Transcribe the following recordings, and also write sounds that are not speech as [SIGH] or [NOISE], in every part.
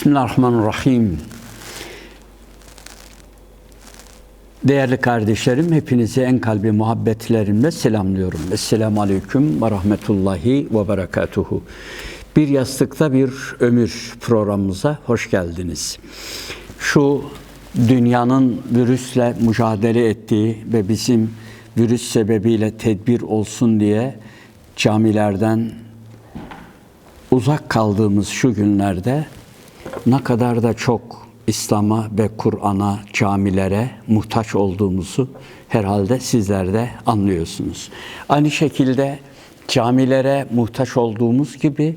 Bismillahirrahmanirrahim. Değerli kardeşlerim, hepinizi en kalbi muhabbetlerimle selamlıyorum. Esselamu Aleyküm ve Rahmetullahi ve Berekatuhu. Bir Yastıkta Bir Ömür programımıza hoş geldiniz. Şu dünyanın virüsle mücadele ettiği ve bizim virüs sebebiyle tedbir olsun diye camilerden uzak kaldığımız şu günlerde ne kadar da çok İslam'a ve Kur'an'a, camilere muhtaç olduğumuzu herhalde sizler de anlıyorsunuz. Aynı şekilde camilere muhtaç olduğumuz gibi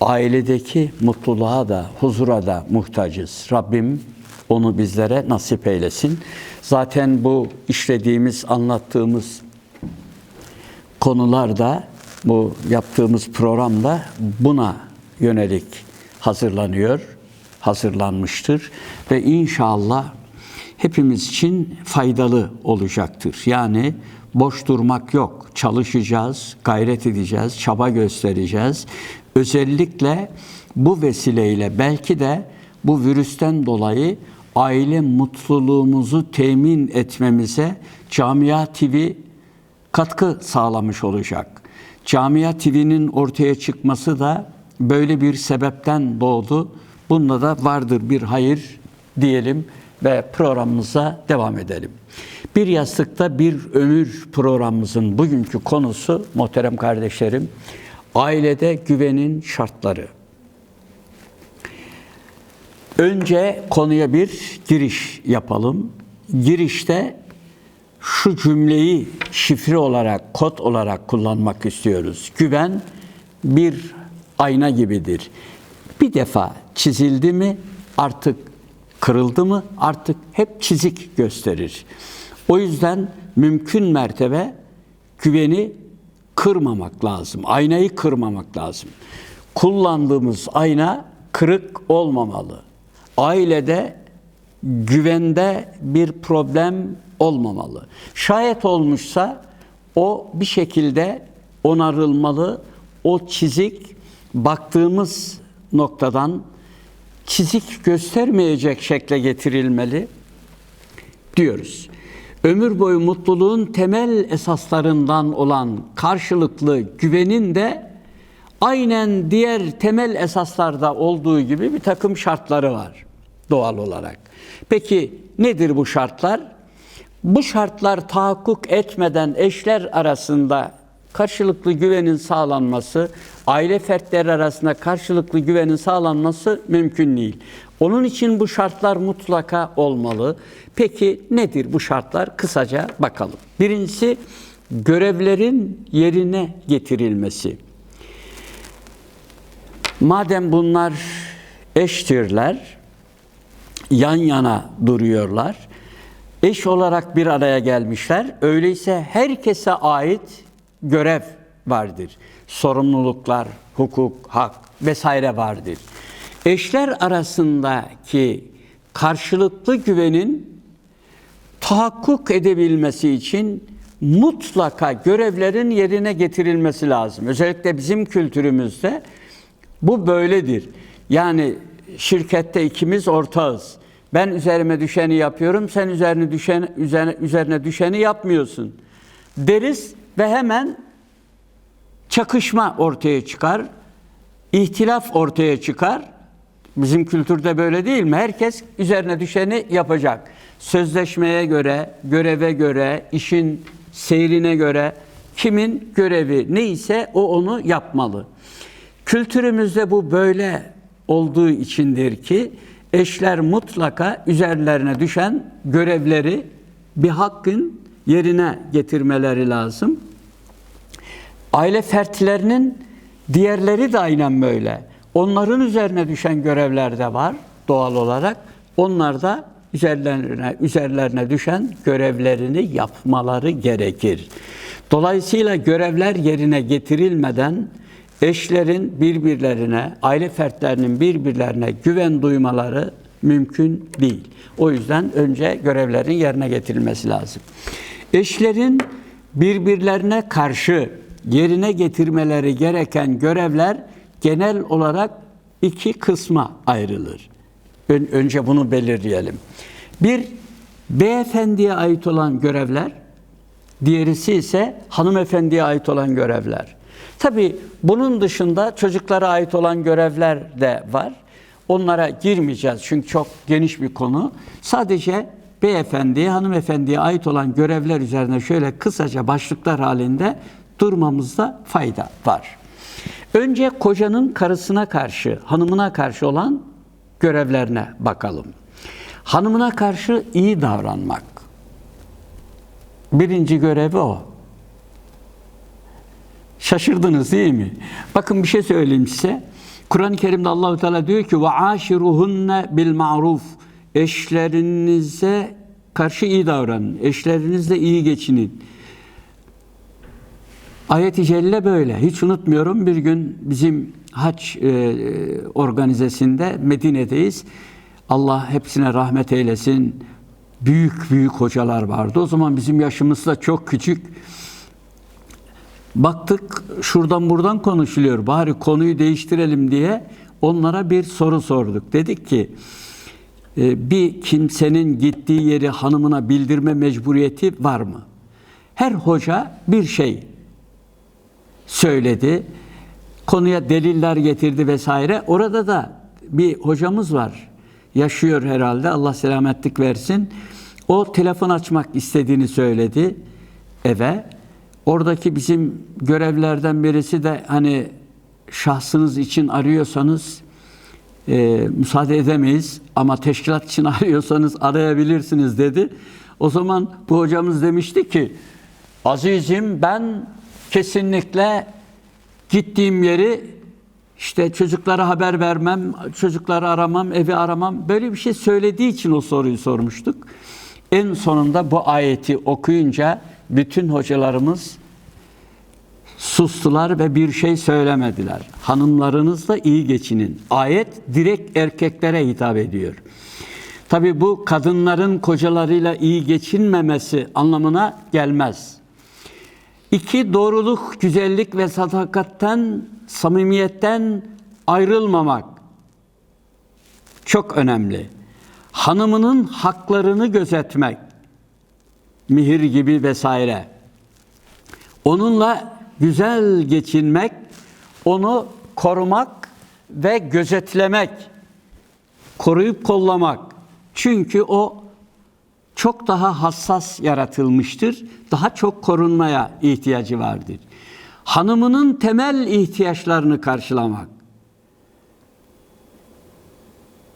ailedeki mutluluğa da, huzura da muhtacız. Rabbim onu bizlere nasip eylesin. Zaten bu işlediğimiz, anlattığımız konularda bu yaptığımız programda buna yönelik hazırlanıyor, hazırlanmıştır ve inşallah hepimiz için faydalı olacaktır. Yani boş durmak yok. Çalışacağız, gayret edeceğiz, çaba göstereceğiz. Özellikle bu vesileyle belki de bu virüsten dolayı aile mutluluğumuzu temin etmemize Camia TV katkı sağlamış olacak. Camia TV'nin ortaya çıkması da böyle bir sebepten doğdu. Bunda da vardır bir hayır diyelim ve programımıza devam edelim. Bir yastıkta bir ömür programımızın bugünkü konusu muhterem kardeşlerim ailede güvenin şartları. Önce konuya bir giriş yapalım. Girişte şu cümleyi şifre olarak, kod olarak kullanmak istiyoruz. Güven bir ayna gibidir. Bir defa çizildi mi artık kırıldı mı artık hep çizik gösterir. O yüzden mümkün mertebe güveni kırmamak lazım. Aynayı kırmamak lazım. Kullandığımız ayna kırık olmamalı. Ailede güvende bir problem olmamalı. Şayet olmuşsa o bir şekilde onarılmalı. O çizik baktığımız noktadan çizik göstermeyecek şekle getirilmeli diyoruz. Ömür boyu mutluluğun temel esaslarından olan karşılıklı güvenin de aynen diğer temel esaslarda olduğu gibi bir takım şartları var doğal olarak. Peki nedir bu şartlar? Bu şartlar tahakkuk etmeden eşler arasında karşılıklı güvenin sağlanması, aile fertleri arasında karşılıklı güvenin sağlanması mümkün değil. Onun için bu şartlar mutlaka olmalı. Peki nedir bu şartlar? Kısaca bakalım. Birincisi görevlerin yerine getirilmesi. Madem bunlar eştirler, yan yana duruyorlar, eş olarak bir araya gelmişler. Öyleyse herkese ait görev vardır. Sorumluluklar, hukuk, hak vesaire vardır. Eşler arasındaki karşılıklı güvenin tahakkuk edebilmesi için mutlaka görevlerin yerine getirilmesi lazım. Özellikle bizim kültürümüzde bu böyledir. Yani şirkette ikimiz ortağız. Ben üzerime düşeni yapıyorum, sen üzerine düşen üzerine, üzerine düşeni yapmıyorsun. Deriz ve hemen çakışma ortaya çıkar. ihtilaf ortaya çıkar. Bizim kültürde böyle değil mi? Herkes üzerine düşeni yapacak. Sözleşmeye göre, göreve göre, işin seyrine göre kimin görevi neyse o onu yapmalı. Kültürümüzde bu böyle olduğu içindir ki eşler mutlaka üzerlerine düşen görevleri bir hakkın yerine getirmeleri lazım. Aile fertlerinin diğerleri de aynen böyle. Onların üzerine düşen görevler de var doğal olarak. Onlar da üzerlerine üzerlerine düşen görevlerini yapmaları gerekir. Dolayısıyla görevler yerine getirilmeden eşlerin birbirlerine, aile fertlerinin birbirlerine güven duymaları mümkün değil. O yüzden önce görevlerin yerine getirilmesi lazım. Eşlerin birbirlerine karşı yerine getirmeleri gereken görevler genel olarak iki kısma ayrılır. Ön- önce bunu belirleyelim. Bir, beyefendiye ait olan görevler, diğerisi ise hanımefendiye ait olan görevler. Tabii bunun dışında çocuklara ait olan görevler de var. Onlara girmeyeceğiz çünkü çok geniş bir konu. Sadece beyefendiye, hanımefendiye ait olan görevler üzerine şöyle kısaca başlıklar halinde durmamızda fayda var. Önce kocanın karısına karşı, hanımına karşı olan görevlerine bakalım. Hanımına karşı iyi davranmak. Birinci görevi o. Şaşırdınız değil mi? Bakın bir şey söyleyeyim size. Kur'an-ı Kerim'de Allahu Teala diyor ki ve aşiruhunne bil ma'ruf. Eşlerinize karşı iyi davranın. Eşlerinizle iyi geçinin. Ayet-i Celle böyle. Hiç unutmuyorum bir gün bizim haç e, organizesinde Medine'deyiz. Allah hepsine rahmet eylesin. Büyük büyük hocalar vardı. O zaman bizim yaşımız da çok küçük. Baktık şuradan buradan konuşuluyor. Bari konuyu değiştirelim diye onlara bir soru sorduk. Dedik ki e, bir kimsenin gittiği yeri hanımına bildirme mecburiyeti var mı? Her hoca bir şey söyledi. Konuya deliller getirdi vesaire. Orada da bir hocamız var. Yaşıyor herhalde. Allah selametlik versin. O telefon açmak istediğini söyledi eve. Oradaki bizim görevlerden birisi de hani şahsınız için arıyorsanız e, müsaade edemeyiz ama teşkilat için [LAUGHS] arıyorsanız arayabilirsiniz dedi. O zaman bu hocamız demişti ki azizim ben kesinlikle gittiğim yeri işte çocuklara haber vermem, çocukları aramam, evi aramam. Böyle bir şey söylediği için o soruyu sormuştuk. En sonunda bu ayeti okuyunca bütün hocalarımız sustular ve bir şey söylemediler. Hanımlarınızla iyi geçinin. Ayet direkt erkeklere hitap ediyor. Tabi bu kadınların kocalarıyla iyi geçinmemesi anlamına gelmez. İki, doğruluk, güzellik ve sadakatten, samimiyetten ayrılmamak. Çok önemli. Hanımının haklarını gözetmek. Mihir gibi vesaire. Onunla güzel geçinmek, onu korumak ve gözetlemek. Koruyup kollamak. Çünkü o çok daha hassas yaratılmıştır. Daha çok korunmaya ihtiyacı vardır. Hanımının temel ihtiyaçlarını karşılamak.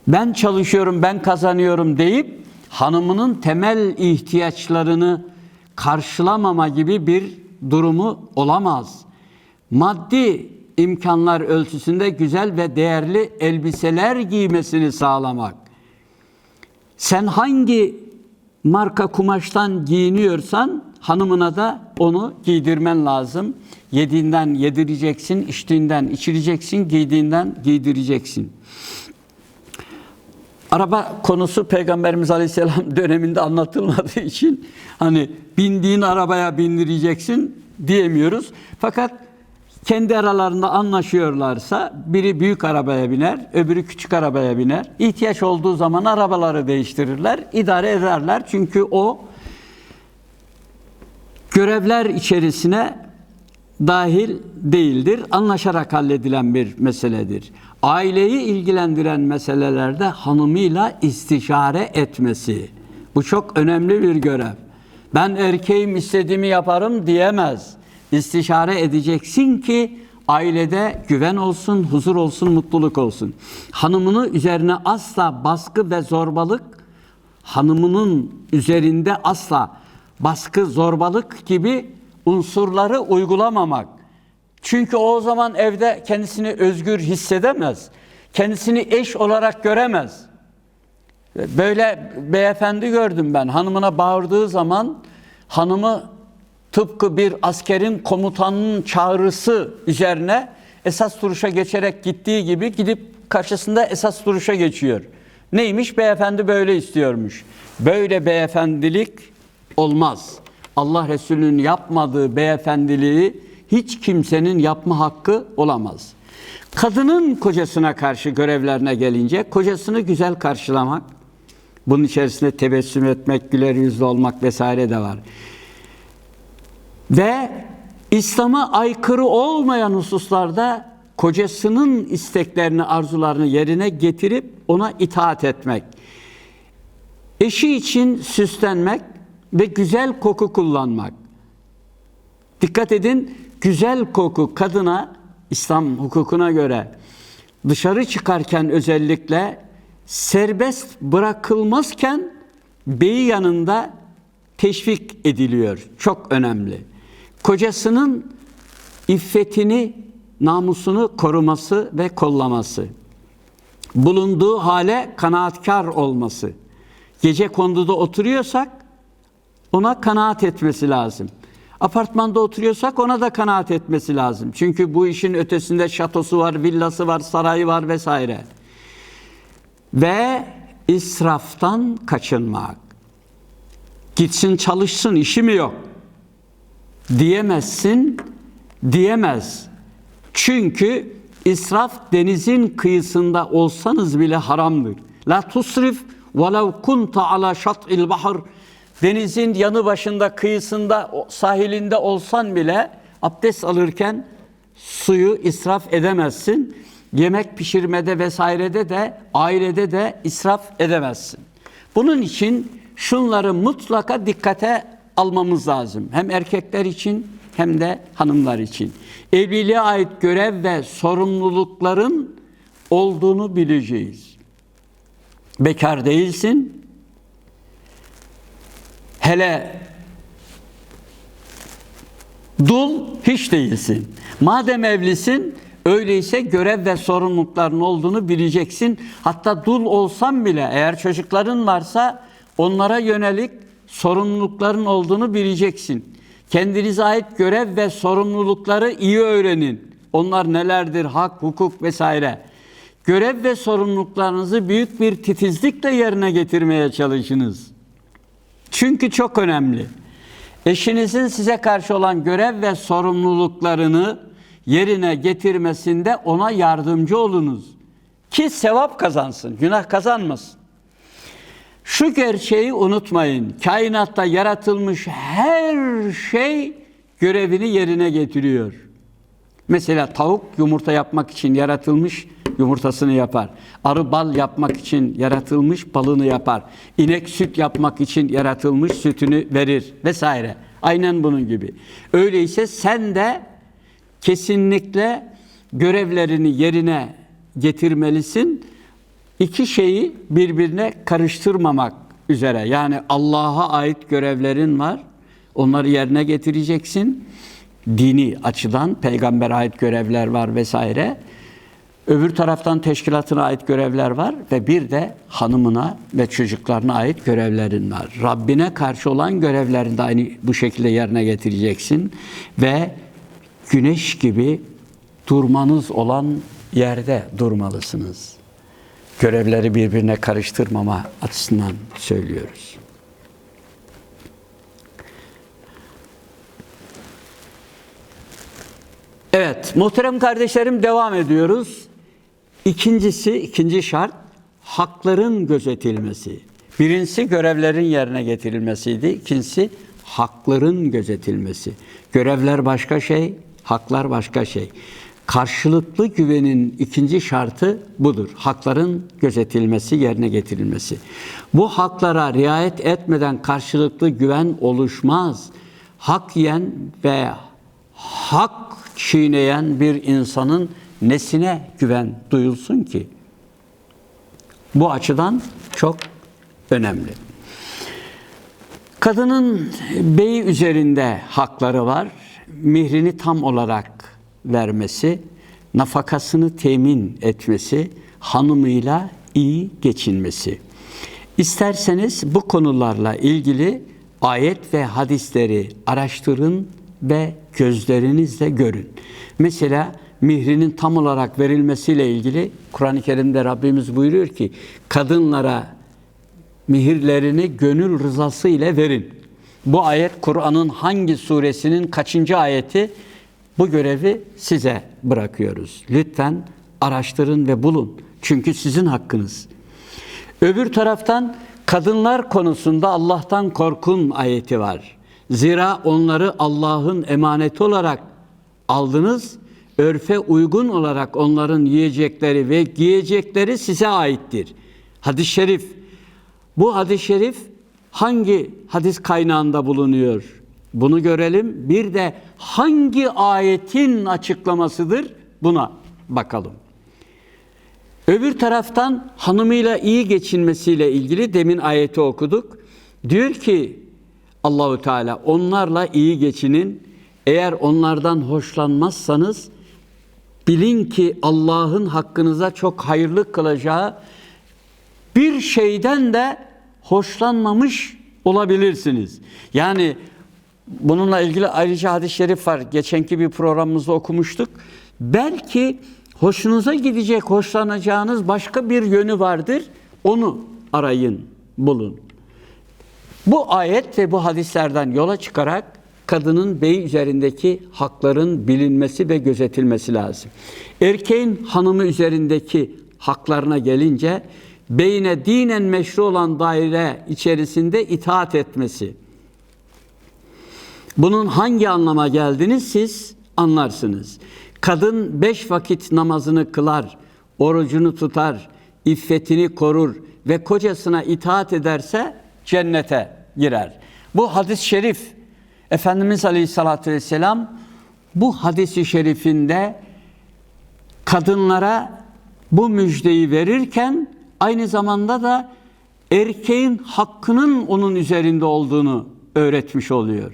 Ben çalışıyorum, ben kazanıyorum deyip hanımının temel ihtiyaçlarını karşılamama gibi bir durumu olamaz. Maddi imkanlar ölçüsünde güzel ve değerli elbiseler giymesini sağlamak. Sen hangi marka kumaştan giyiniyorsan hanımına da onu giydirmen lazım. Yediğinden yedireceksin, içtiğinden içireceksin, giydiğinden giydireceksin. Araba konusu Peygamberimiz Aleyhisselam [LAUGHS] döneminde anlatılmadığı için hani bindiğin arabaya bindireceksin diyemiyoruz. Fakat kendi aralarında anlaşıyorlarsa biri büyük arabaya biner, öbürü küçük arabaya biner. İhtiyaç olduğu zaman arabaları değiştirirler, idare ederler. Çünkü o görevler içerisine dahil değildir. Anlaşarak halledilen bir meseledir. Aileyi ilgilendiren meselelerde hanımıyla istişare etmesi. Bu çok önemli bir görev. Ben erkeğim istediğimi yaparım diyemez. İstişare edeceksin ki ailede güven olsun, huzur olsun, mutluluk olsun. Hanımını üzerine asla baskı ve zorbalık, hanımının üzerinde asla baskı, zorbalık gibi unsurları uygulamamak. Çünkü o zaman evde kendisini özgür hissedemez. Kendisini eş olarak göremez. Böyle beyefendi gördüm ben. Hanımına bağırdığı zaman hanımı tıpkı bir askerin komutanının çağrısı üzerine esas duruşa geçerek gittiği gibi gidip karşısında esas duruşa geçiyor. Neymiş? Beyefendi böyle istiyormuş. Böyle beyefendilik olmaz. Allah Resulü'nün yapmadığı beyefendiliği hiç kimsenin yapma hakkı olamaz. Kadının kocasına karşı görevlerine gelince kocasını güzel karşılamak, bunun içerisinde tebessüm etmek, güler yüzlü olmak vesaire de var. Ve İslam'a aykırı olmayan hususlarda kocasının isteklerini, arzularını yerine getirip ona itaat etmek. Eşi için süslenmek ve güzel koku kullanmak. Dikkat edin, güzel koku kadına İslam hukukuna göre dışarı çıkarken özellikle serbest bırakılmazken beyi yanında teşvik ediliyor. Çok önemli. Kocasının iffetini, namusunu koruması ve kollaması. Bulunduğu hale kanaatkar olması. Gece konduda oturuyorsak ona kanaat etmesi lazım. Apartmanda oturuyorsak ona da kanaat etmesi lazım. Çünkü bu işin ötesinde şatosu var, villası var, sarayı var vesaire. Ve israftan kaçınmak. Gitsin çalışsın, işi mi yok? Diyemezsin, diyemez. Çünkü israf denizin kıyısında olsanız bile haramdır. La tusrif velev kunta ala şat'il bahr denizin yanı başında, kıyısında, sahilinde olsan bile abdest alırken suyu israf edemezsin. Yemek pişirmede vesairede de, ailede de israf edemezsin. Bunun için şunları mutlaka dikkate almamız lazım. Hem erkekler için hem de hanımlar için. Evliliğe ait görev ve sorumlulukların olduğunu bileceğiz. Bekar değilsin, Hele dul hiç değilsin. Madem evlisin, öyleyse görev ve sorumlulukların olduğunu bileceksin. Hatta dul olsan bile eğer çocukların varsa onlara yönelik sorumlulukların olduğunu bileceksin. Kendinize ait görev ve sorumlulukları iyi öğrenin. Onlar nelerdir? Hak, hukuk vesaire. Görev ve sorumluluklarınızı büyük bir titizlikle yerine getirmeye çalışınız. Çünkü çok önemli. Eşinizin size karşı olan görev ve sorumluluklarını yerine getirmesinde ona yardımcı olunuz. Ki sevap kazansın, günah kazanmasın. Şu gerçeği unutmayın. Kainatta yaratılmış her şey görevini yerine getiriyor. Mesela tavuk yumurta yapmak için yaratılmış, yumurtasını yapar. Arı bal yapmak için yaratılmış, balını yapar. İnek süt yapmak için yaratılmış, sütünü verir vesaire. Aynen bunun gibi. Öyleyse sen de kesinlikle görevlerini yerine getirmelisin. İki şeyi birbirine karıştırmamak üzere. Yani Allah'a ait görevlerin var. Onları yerine getireceksin dini açıdan peygamber ait görevler var vesaire. Öbür taraftan teşkilatına ait görevler var ve bir de hanımına ve çocuklarına ait görevlerin var. Rabbine karşı olan görevlerini de aynı bu şekilde yerine getireceksin ve güneş gibi durmanız olan yerde durmalısınız. Görevleri birbirine karıştırmama açısından söylüyoruz. Evet, muhterem kardeşlerim devam ediyoruz. İkincisi, ikinci şart hakların gözetilmesi. Birincisi görevlerin yerine getirilmesiydi. İkincisi hakların gözetilmesi. Görevler başka şey, haklar başka şey. Karşılıklı güvenin ikinci şartı budur. Hakların gözetilmesi, yerine getirilmesi. Bu haklara riayet etmeden karşılıklı güven oluşmaz. Hak yiyen ve hak çiğneyen bir insanın nesine güven duyulsun ki? Bu açıdan çok önemli. Kadının beyi üzerinde hakları var. Mihrini tam olarak vermesi, nafakasını temin etmesi, hanımıyla iyi geçinmesi. İsterseniz bu konularla ilgili ayet ve hadisleri araştırın ve gözlerinizle görün. Mesela mihrinin tam olarak verilmesiyle ilgili Kur'an-ı Kerim'de Rabbimiz buyuruyor ki kadınlara mihirlerini gönül rızası ile verin. Bu ayet Kur'an'ın hangi suresinin kaçıncı ayeti? Bu görevi size bırakıyoruz. Lütfen araştırın ve bulun. Çünkü sizin hakkınız. Öbür taraftan kadınlar konusunda Allah'tan korkun ayeti var. Zira onları Allah'ın emaneti olarak aldınız. Örfe uygun olarak onların yiyecekleri ve giyecekleri size aittir. Hadis-i şerif. Bu hadis-i şerif hangi hadis kaynağında bulunuyor? Bunu görelim. Bir de hangi ayetin açıklamasıdır? Buna bakalım. Öbür taraftan hanımıyla iyi geçinmesiyle ilgili demin ayeti okuduk. Diyor ki Allahu Teala onlarla iyi geçinin. Eğer onlardan hoşlanmazsanız bilin ki Allah'ın hakkınıza çok hayırlı kılacağı bir şeyden de hoşlanmamış olabilirsiniz. Yani bununla ilgili ayrıca hadis-i şerif var. Geçenki bir programımızda okumuştuk. Belki hoşunuza gidecek, hoşlanacağınız başka bir yönü vardır. Onu arayın, bulun. Bu ayet ve bu hadislerden yola çıkarak kadının bey üzerindeki hakların bilinmesi ve gözetilmesi lazım. Erkeğin hanımı üzerindeki haklarına gelince beyne dinen meşru olan daire içerisinde itaat etmesi. Bunun hangi anlama geldiğini siz anlarsınız. Kadın beş vakit namazını kılar, orucunu tutar, iffetini korur ve kocasına itaat ederse cennete girer. Bu hadis-i şerif Efendimiz Aleyhisselatü Vesselam bu hadisi şerifinde kadınlara bu müjdeyi verirken aynı zamanda da erkeğin hakkının onun üzerinde olduğunu öğretmiş oluyor.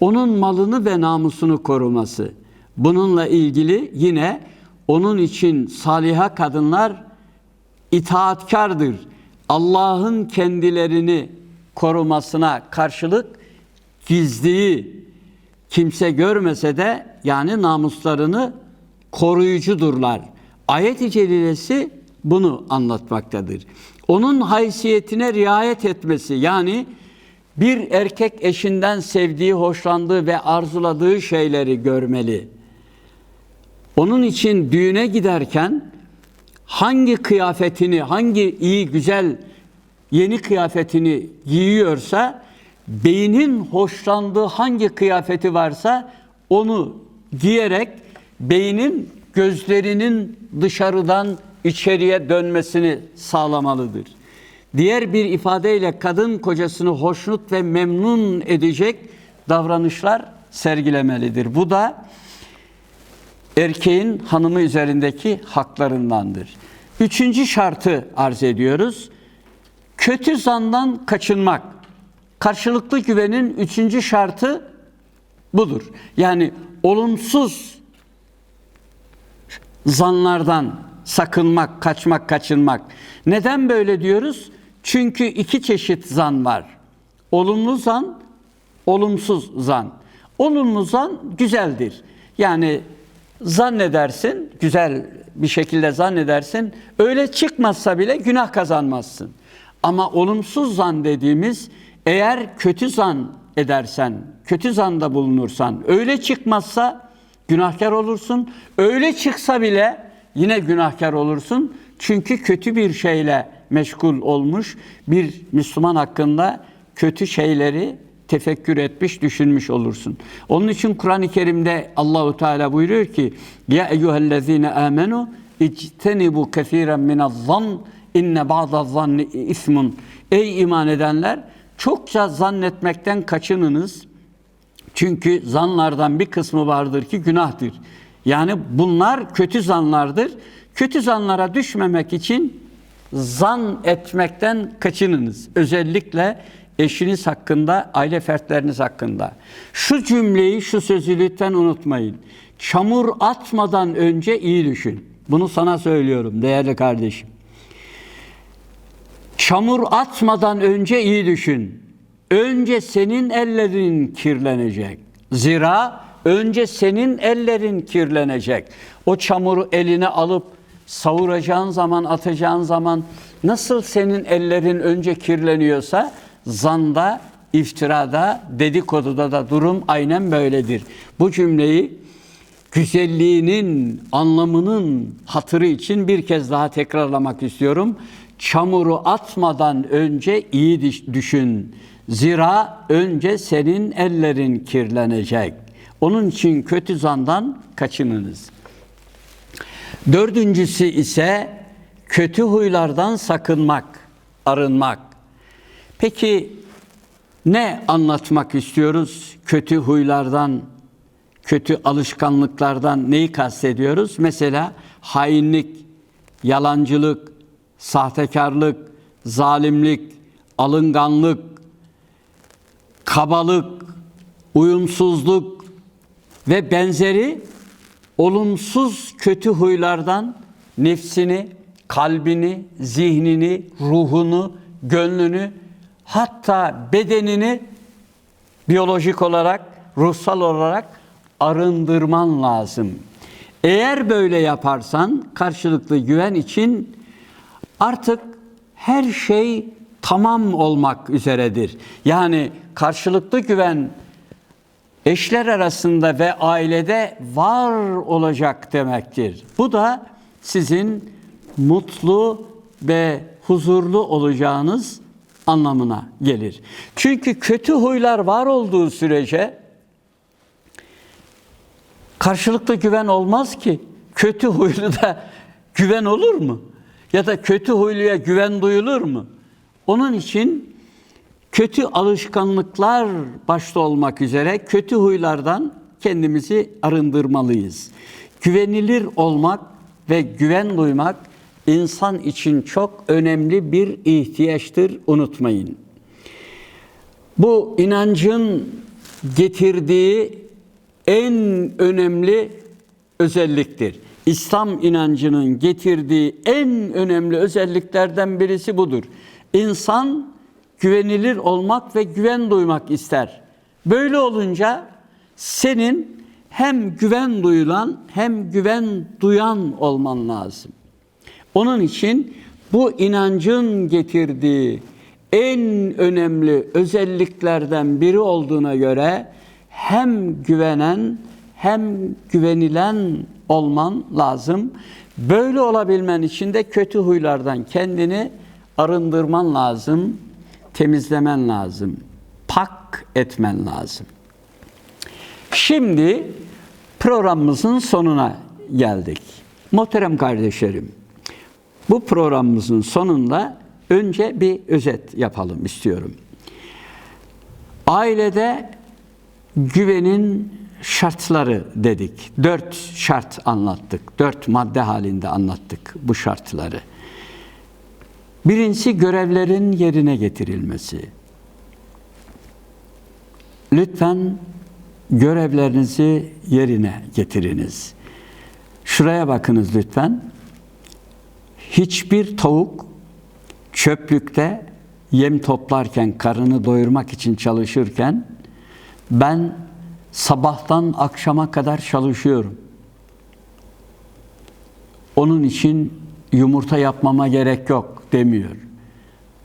Onun malını ve namusunu koruması. Bununla ilgili yine onun için saliha kadınlar itaatkardır. Allah'ın kendilerini korumasına karşılık gizliyi kimse görmese de yani namuslarını koruyucudurlar. Ayet-i celilesi bunu anlatmaktadır. Onun haysiyetine riayet etmesi yani bir erkek eşinden sevdiği, hoşlandığı ve arzuladığı şeyleri görmeli. Onun için düğüne giderken hangi kıyafetini, hangi iyi, güzel, yeni kıyafetini giyiyorsa, beynin hoşlandığı hangi kıyafeti varsa onu giyerek beynin gözlerinin dışarıdan içeriye dönmesini sağlamalıdır. Diğer bir ifadeyle kadın kocasını hoşnut ve memnun edecek davranışlar sergilemelidir. Bu da erkeğin hanımı üzerindeki haklarındandır. Üçüncü şartı arz ediyoruz. Kötü zandan kaçınmak. Karşılıklı güvenin üçüncü şartı budur. Yani olumsuz zanlardan sakınmak, kaçmak, kaçınmak. Neden böyle diyoruz? Çünkü iki çeşit zan var. Olumlu zan, olumsuz zan. Olumlu zan güzeldir. Yani zannedersin, güzel bir şekilde zannedersin, öyle çıkmazsa bile günah kazanmazsın. Ama olumsuz zan dediğimiz eğer kötü zan edersen, kötü zanda bulunursan, öyle çıkmazsa günahkar olursun. Öyle çıksa bile yine günahkar olursun. Çünkü kötü bir şeyle meşgul olmuş bir Müslüman hakkında kötü şeyleri tefekkür etmiş, düşünmüş olursun. Onun için Kur'an-ı Kerim'de Allahu Teala buyuruyor ki: "Ya eyyuhellezine amenu ictenibu kesiren minez-zan inne ba'daz-zanni ismun." Ey iman edenler, çokça zannetmekten kaçınınız. Çünkü zanlardan bir kısmı vardır ki günahtır. Yani bunlar kötü zanlardır. Kötü zanlara düşmemek için zan etmekten kaçınınız. Özellikle eşiniz hakkında, aile fertleriniz hakkında. Şu cümleyi, şu sözü lütfen unutmayın. Çamur atmadan önce iyi düşün. Bunu sana söylüyorum değerli kardeşim. Çamur atmadan önce iyi düşün. Önce senin ellerin kirlenecek. Zira önce senin ellerin kirlenecek. O çamuru eline alıp savuracağın zaman, atacağın zaman nasıl senin ellerin önce kirleniyorsa zanda, iftirada, dedikoduda da durum aynen böyledir. Bu cümleyi güzelliğinin, anlamının hatırı için bir kez daha tekrarlamak istiyorum. Çamuru atmadan önce iyi düş- düşün. Zira önce senin ellerin kirlenecek. Onun için kötü zandan kaçınınız. Dördüncüsü ise kötü huylardan sakınmak, arınmak. Peki ne anlatmak istiyoruz? Kötü huylardan, kötü alışkanlıklardan neyi kastediyoruz? Mesela hainlik, yalancılık, sahtekarlık, zalimlik, alınganlık, kabalık, uyumsuzluk ve benzeri olumsuz kötü huylardan nefsini, kalbini, zihnini, ruhunu, gönlünü hatta bedenini biyolojik olarak, ruhsal olarak arındırman lazım. Eğer böyle yaparsan karşılıklı güven için artık her şey tamam olmak üzeredir. Yani karşılıklı güven eşler arasında ve ailede var olacak demektir. Bu da sizin mutlu ve huzurlu olacağınız anlamına gelir. Çünkü kötü huylar var olduğu sürece karşılıklı güven olmaz ki. Kötü huylu da güven olur mu? Ya da kötü huyluya güven duyulur mu? Onun için kötü alışkanlıklar başta olmak üzere kötü huylardan kendimizi arındırmalıyız. Güvenilir olmak ve güven duymak insan için çok önemli bir ihtiyaçtır unutmayın. Bu inancın getirdiği en önemli özelliktir. İslam inancının getirdiği en önemli özelliklerden birisi budur. İnsan güvenilir olmak ve güven duymak ister. Böyle olunca senin hem güven duyulan hem güven duyan olman lazım. Onun için bu inancın getirdiği en önemli özelliklerden biri olduğuna göre hem güvenen hem güvenilen olman lazım. Böyle olabilmen için de kötü huylardan kendini arındırman lazım, temizlemen lazım, pak etmen lazım. Şimdi programımızın sonuna geldik. Muhterem kardeşlerim, bu programımızın sonunda önce bir özet yapalım istiyorum. Ailede güvenin şartları dedik. Dört şart anlattık. Dört madde halinde anlattık bu şartları. Birincisi görevlerin yerine getirilmesi. Lütfen görevlerinizi yerine getiriniz. Şuraya bakınız lütfen. Hiçbir tavuk çöplükte yem toplarken, karını doyurmak için çalışırken ben sabahtan akşama kadar çalışıyorum. Onun için yumurta yapmama gerek yok demiyor.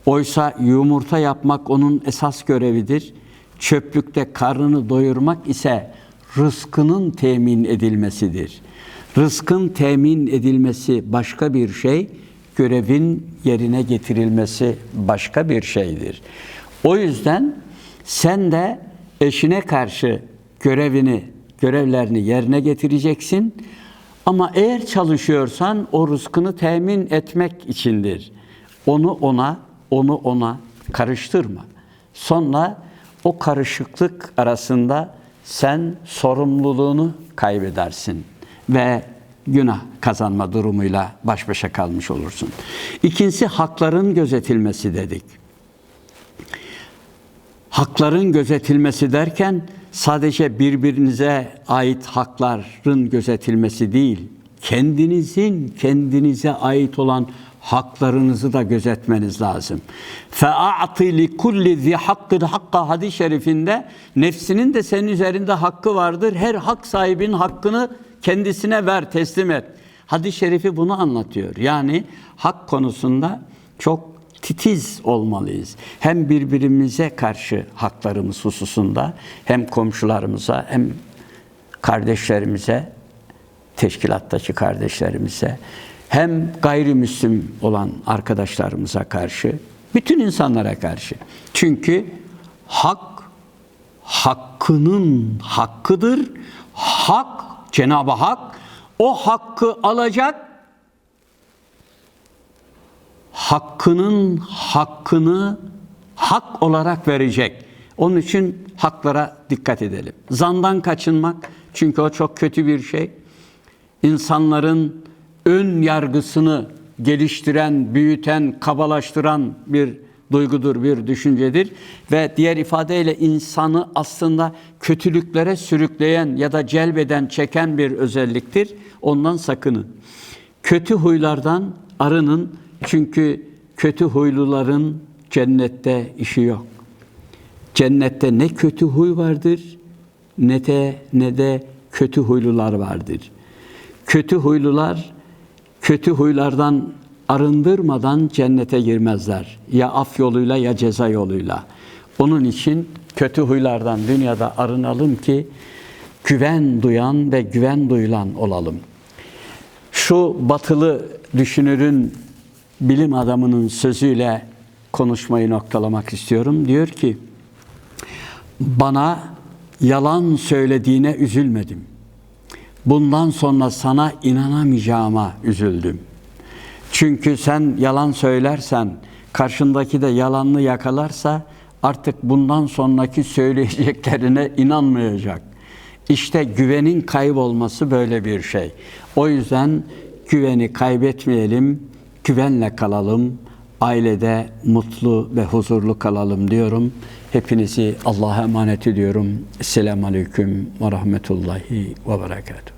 Oysa yumurta yapmak onun esas görevidir. Çöplükte karnını doyurmak ise rızkının temin edilmesidir. Rızkın temin edilmesi başka bir şey, görevin yerine getirilmesi başka bir şeydir. O yüzden sen de eşine karşı görevini, görevlerini yerine getireceksin. Ama eğer çalışıyorsan o rızkını temin etmek içindir. Onu ona, onu ona karıştırma. Sonra o karışıklık arasında sen sorumluluğunu kaybedersin ve günah kazanma durumuyla baş başa kalmış olursun. İkincisi hakların gözetilmesi dedik. Hakların gözetilmesi derken sadece birbirinize ait hakların gözetilmesi değil, kendinizin kendinize ait olan haklarınızı da gözetmeniz lazım. Fe'ati li kulli zi hakkın hadis-i şerifinde nefsinin de senin üzerinde hakkı vardır. Her hak sahibinin hakkını kendisine ver, teslim et. Hadis-i şerifi bunu anlatıyor. Yani hak konusunda çok titiz olmalıyız. Hem birbirimize karşı haklarımız hususunda hem komşularımıza hem kardeşlerimize teşkilattaki kardeşlerimize hem gayrimüslim olan arkadaşlarımıza karşı, bütün insanlara karşı. Çünkü hak hakkının hakkıdır. Hak Cenab-ı Hak o hakkı alacak hakkının hakkını hak olarak verecek. Onun için haklara dikkat edelim. Zandan kaçınmak çünkü o çok kötü bir şey. İnsanların ön yargısını geliştiren, büyüten, kabalaştıran bir duygudur, bir düşüncedir ve diğer ifadeyle insanı aslında kötülüklere sürükleyen ya da celbeden, çeken bir özelliktir. Ondan sakının. Kötü huylardan arının çünkü kötü huyluların cennette işi yok. Cennette ne kötü huy vardır ne de ne de kötü huylular vardır. Kötü huylular kötü huylardan arındırmadan cennete girmezler. Ya af yoluyla ya ceza yoluyla. Onun için kötü huylardan dünyada arınalım ki güven duyan ve güven duyulan olalım. Şu batılı düşünürün bilim adamının sözüyle konuşmayı noktalamak istiyorum. Diyor ki, bana yalan söylediğine üzülmedim. Bundan sonra sana inanamayacağıma üzüldüm. Çünkü sen yalan söylersen, karşındaki de yalanını yakalarsa artık bundan sonraki söyleyeceklerine inanmayacak. İşte güvenin kaybolması böyle bir şey. O yüzden güveni kaybetmeyelim, güvenle kalalım, ailede mutlu ve huzurlu kalalım diyorum. Hepinizi Allah'a emanet ediyorum. Selamun Aleyküm ve Rahmetullahi ve Berekatuhu.